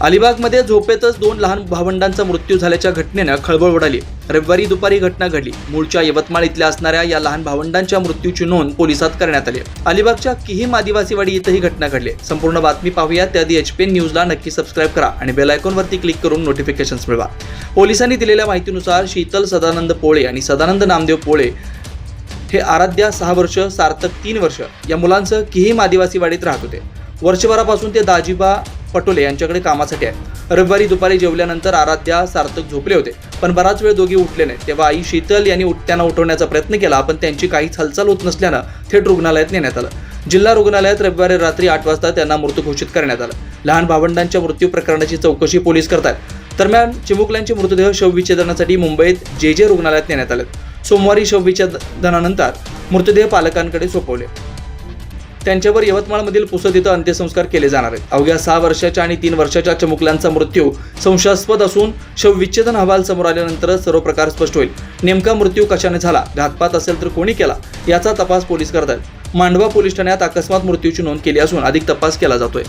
अलिबागमध्ये झोपेतच दोन लहान भावंडांचा मृत्यू झाल्याच्या घटनेनं खळबळ उडाली. रविवारी दुपारी घटना घडली. मूळच्या यवतमाळ इथल्या असणाऱ्या या लहान भावंडांच्या मृत्यूची नोंद पोलिसात करण्यात आली. अलिबागच्या किहीम आदिवासीवाडी इथं ही घटना घडली. संपूर्ण बातमी पाहूया. त्याआधी एच पी न्यूजला नक्की सबस्क्राईब करा आणि बेल आयकॉनवरती क्लिक करून नोटिफिकेशन्स मिळवा. पोलिसांनी दिलेल्या माहितीनुसार शीतल सदानंद पोळे आणि सदानंद नामदेव पोळे हे आराध्या सहा वर्ष सार्थक तीन वर्ष या मुलांसह किहीम आदिवासीवाडीत राहत होते. वर्षभरापासून ते दाजीबा पटोले यांच्याकडे कामासाठी आहे. रविवारी दुपारी जेवल्यानंतर आराध्या सार्थक झोपले होते. पण बराच वेळ दोघी उठले नाही तेव्हा आई शीतल यांनी त्यांना उठवण्याचा प्रयत्न केला पण त्यांची काहीच हालचाल होत नसल्यानं थेट रुग्णालयात नेण्यात आलं. जिल्हा रुग्णालयात रविवारी रात्री आठ वाजता त्यांना मृत घोषित करण्यात आलं. लहान भावंडांच्या मृत्यू प्रकरणाची चौकशी पोलीस करतात दरम्यान चिमुकल्यांचे मृतदेह शवविच्छेदनासाठी मुंबईत जे जे रुग्णालयात नेण्यात आले सोमवारी शवविच्छेदनानंतर मृतदेह पालकांकडे सोपवले. त्यांच्यावर यवतमाळमधील पुसद इथं अंत्यसंस्कार केले जाणार आहेत. अवघ्या सहा वर्षाच्या आणि तीन वर्षाच्या चमुकल्यांचा मृत्यू संशयास्पद असून शवविच्छेदन अहवाल समोर आल्यानंतरच सर्व प्रकार स्पष्ट होईल. नेमका मृत्यू कशाने झाला? घातपात असेल तर कोणी केला? याचा तपास पोलीस करत आहेत मांडवा पोलीस ठाण्यात अकस्मात मृत्यूची नोंद केली असून अधिक तपास केला जातोय.